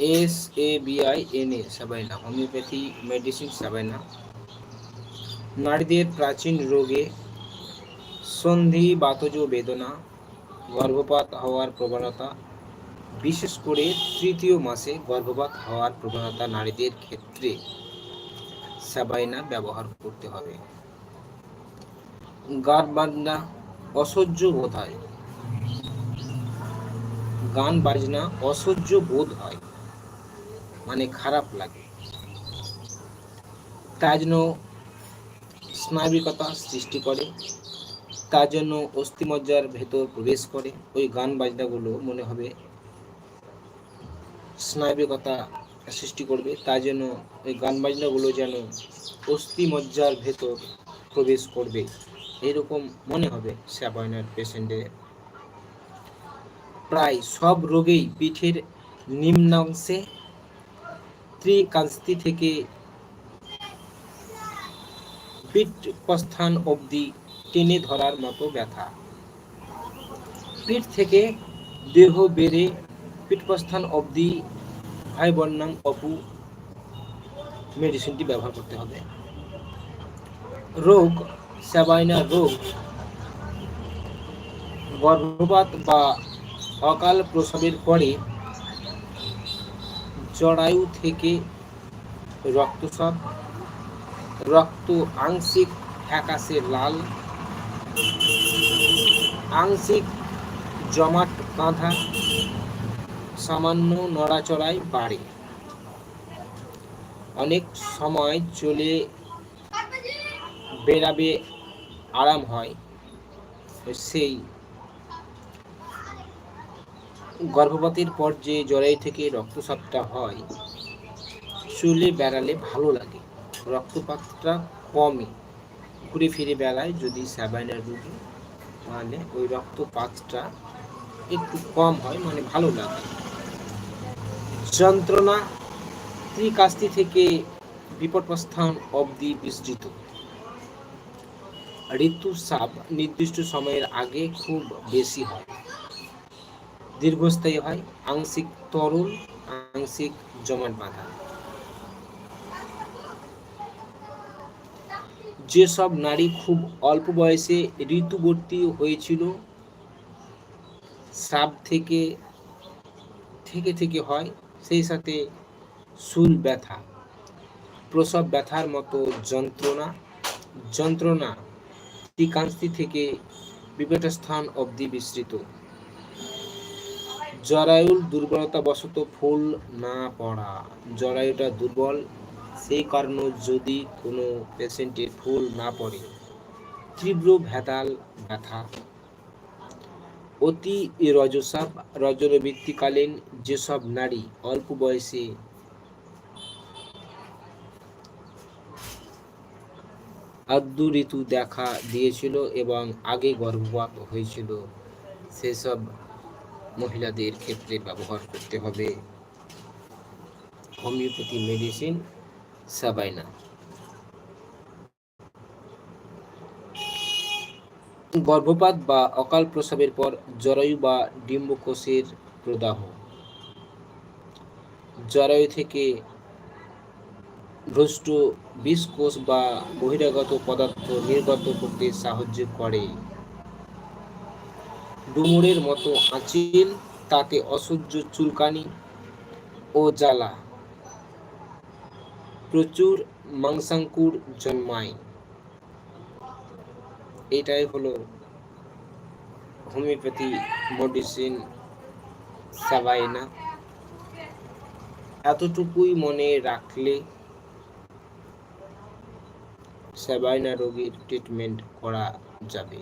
S A B I N A Sabina homeopathy, medicine Sabina নারীদের প্রাচীন রোগে সন্ধি, বাতজ বেদনা, গর্ভপাত হওয়ার প্রবণতা, বিশেষ করে তৃতীয় মাসে গর্ভপাত হওয়ার প্রবণতা নারীদের ক্ষেত্রে সাবাইনা ব্যবহার করতে হবে। গান বাজনা অসহ্য বোধ হয়। গান বাজনা অসহ্য বোধ হয়। মানে খারাপ লাগে। তার জন্য স্নায়বিকতা সৃষ্টি করে, তার জন্য অস্থিমজ্জার ভেতর প্রবেশ করে। ওই গান বাজনাগুলো মনে হবে স্নায়বিকতা সৃষ্টি করবে, তার জন্য ওই গান বাজনাগুলো যেন অস্থিমজ্জার ভেতর প্রবেশ করবে। এরকম মনে হবে স্যাপয়নার পেশেন্টের প্রায় সব রোগেই পিঠের নিম্নাংশে ত্রিকাস্তি থেকে পিঠ প্রস্থান অবধি টেনে ধরার মতো ব্যথা। পিঠ থেকে দেহ বেড়ে পিঠপ্রস্থান অবধি ভাই বর্ণাম অপু মেডিসিনটি ব্যবহার করতে হবে। রোগ, স্যাবাইনা রোগ, গর্ভপাত বা অকাল প্রসবের পরে জরায়ু থেকে রক্তস্রাব রক্ত আংশিক ফ্যাকাশে লাল, আংশিক জমাট বাঁধা, সামান্য নড়াচড়ায় বাড়ে। অনেক সময় চলে বেরাবে আরাম হয়, সেই গর্ভপাতের পর যে জরায়ু থেকে রক্তস্রাবটা হয়, চুলে বেড়ালে ভালো লাগে। রক্তপাতটা কমে। ঘুরে ফিরে বেড়ায় যদি স্যাবাইনার রুগী মানে ওই রক্তপাতটা একটু কম হয় মানে ভালো লাগে। যন্ত্রণা ত্রিকাস্তি থেকে বিপদপ্রস্থান অবধি বিস্তৃত। ঋতুস্রাব নির্দিষ্ট সময়ের আগে খুব বেশি হয়। দীর্ঘস্থায়ী হয়। আংশিক তরল, আংশিক জমাট বাঁধা। যেসব নারী খুব অল্প বয়সে ঋতুবর্তী হয়েছিল, স্রাব থেকে থেকে থেকে হয়, সেই সাথে শুল ব্যথা, প্রসব ব্যথার মতো যন্ত্রণা যন্ত্রণা টিকাংস্তি থেকে স্থান অবধি বিস্তৃত। জরায়ুর দুর্বলতা বশত ফুল না পড়া। জরায়ুটা দুর্বল সেই কারণে যদি কোনো পেশেন্টের ফুল না পড়ে, তীব্র ভেদাল ব্যথা। অতি রজসাব, রজনবৃত্তিকালীন যেসব নারী অল্প বয়সে আদ্য ঋতু দেখা দিয়েছিল এবং আগে গর্ভপাত হয়েছিল, সেসব মহিলাদের ক্ষেত্রে ব্যবহার করতে হবে। Homeopathy medicine Sabina. গর্ভপাত বা অকাল প্রসবের পর জরায়ু বা ডিম্বকোষের প্রদাহ। জরায়ু থেকে ভ্রষ্ট বিষকোষ বা বহিরাগত পদার্থ নির্গত করতে সাহায্য করে। ডুমুরের মতো আঁচিল তাতে অসহ্য চুলকানি ও জ্বালা। প্রচুর মাংসাঙ্কুর জন্মায়। এটাই হলো হোমিওপ্যাথি মেডিসিন সাবাইনা। এতটুকুই মনে রাখলে সাবাইনা রোগীর ট্রিটমেন্ট করা যাবে।